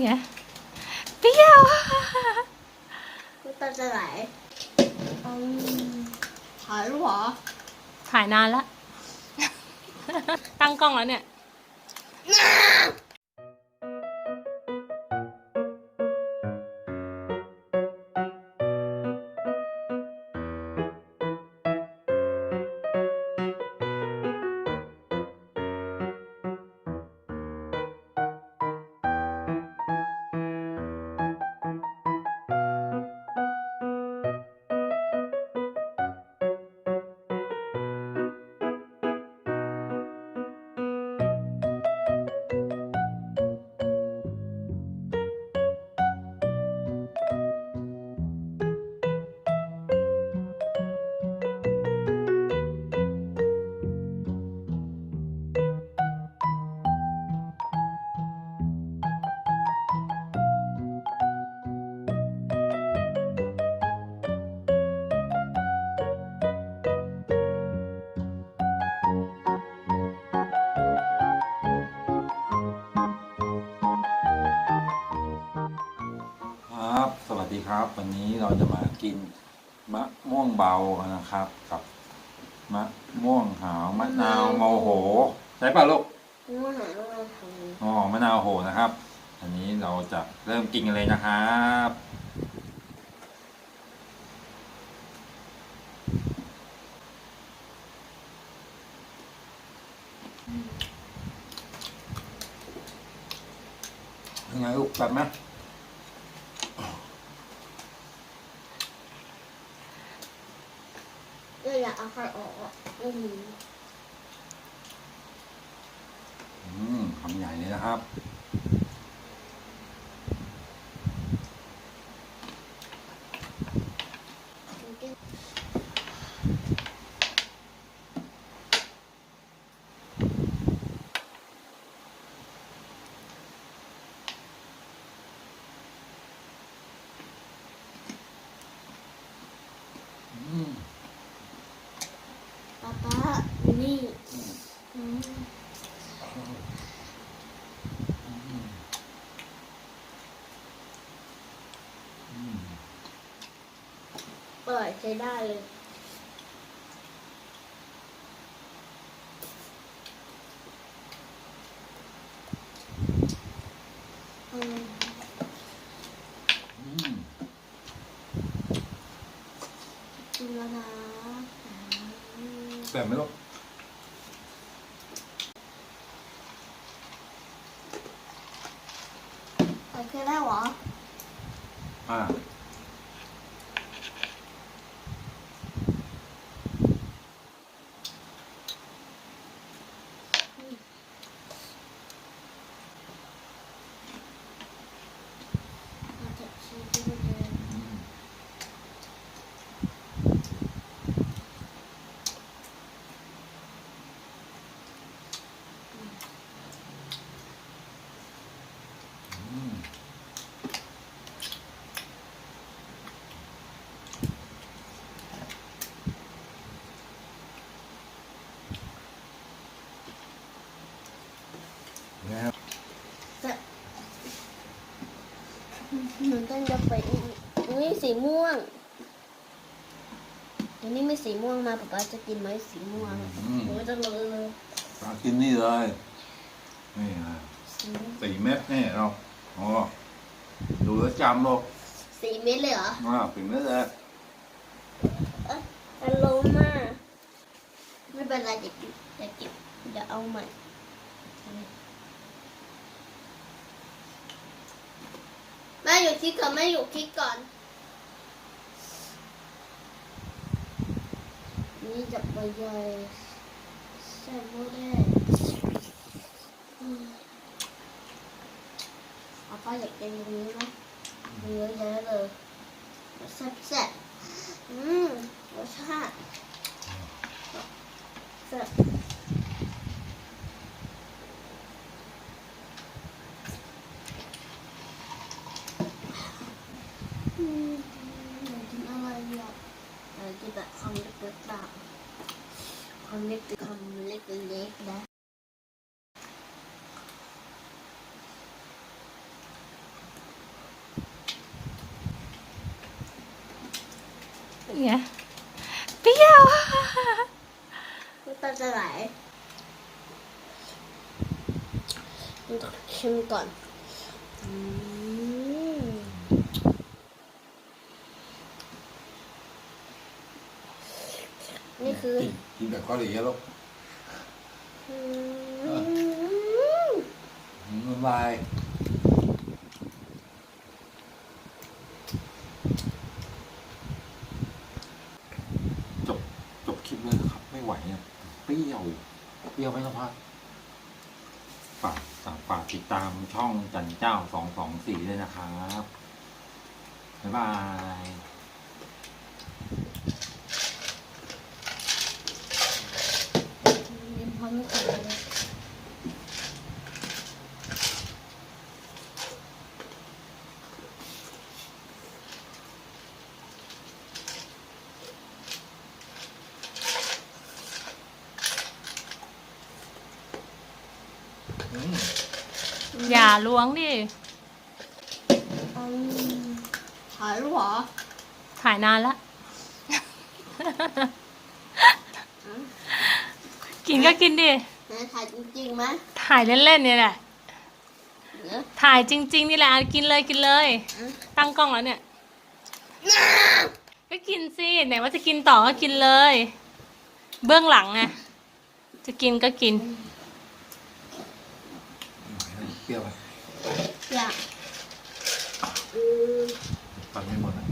เนี่ยเปรี้ยวกูตาจะไหลอืมถ่ายรูปเหรอถ่ายนานละ ตั้งกล้องแล้วเนี่ย ครับ วันนี้เราจะมากินมะม่วงเบากันนะครับ กับมะม่วงหาวมะนาวโมโหใช่ป่ะลูกกูมาหาลูกมาทำอ๋อมะนาวโหนะครับ อันนี้เราจะเริ่มกินกันเลยนะครับยังไงลูกแบบไหม ก็อยากเอา ใครออกอะอืมอืมคำใหญ่เลยนะครับ อืม ป๊าป๊าอยู่นี่อืม เปิดใช้ได้เลยอืมอืมกินแล้วนะอืมแบบไหมลูกโอเคได้เหรอ อ่าเอาจากชีสไปเลย อืมอืม แล้ว หนูต้องจะ ไปอีกนี่สีม่วงอันนี้มีสีม่วงมาป๊าป๊าจะกินไหมสีม่วงอืมหนูจะเลยเลยตากินนี่เลย นี่นะสีม่วงสี่เม็ดนี่เราอ๋อดูแล้วจำหรอกสีเม็ดเลยเหรออ่าสี่เม็ดเลยเอ๊ะอารมณ์มาไม่เป็นไรจะเก็บจะเก็บจะเอาใหม่ แม่อยู่คิดก่อนแม่อยู่คิดก่อน นี่จะไปใหญ่ใส่โมเดลอืมเอาป้าอยากกินตรงนี้ไหมมีเยอะแยะเลยแซ่บๆอืมรสชาติแซ่บ เล็กๆนะเนี่ยเปรี้ยวมันจะไหลมัทิ้งกันนี่คือกินแบบเกาหลีแล้อ อืมอืมน้ำลายจบจบคลิปเลยนะครับ ไม่ไหวเนี่ยเปรี้ยวเปรี้ยวไม่ต้องพักฝากฝากติดตามช่องจันเจ้าสองสองสี่ด้วยนะครับ บ๊ายบาย ยังพอไม่ถึงเลยอืมอย่าล้วงดิ อืมหายแล้วเหรอ ถ่ายนานละ กินก็กินดินายถ่ายจริงๆไหมถ่ายเล่นๆเนี่ยแหละเดี๋ยวถ่ายจริง ๆ นี่แหละกินเลยกินเลยอืมตั้งกล้องแล้วเนี่ย ก็กินสิ ไหนว่าจะกินต่อก็กินเลย เบื้องหลังไงจะกินก็กิน เปรี้ยวไปอยากอืม ฟันไม่หมดนะ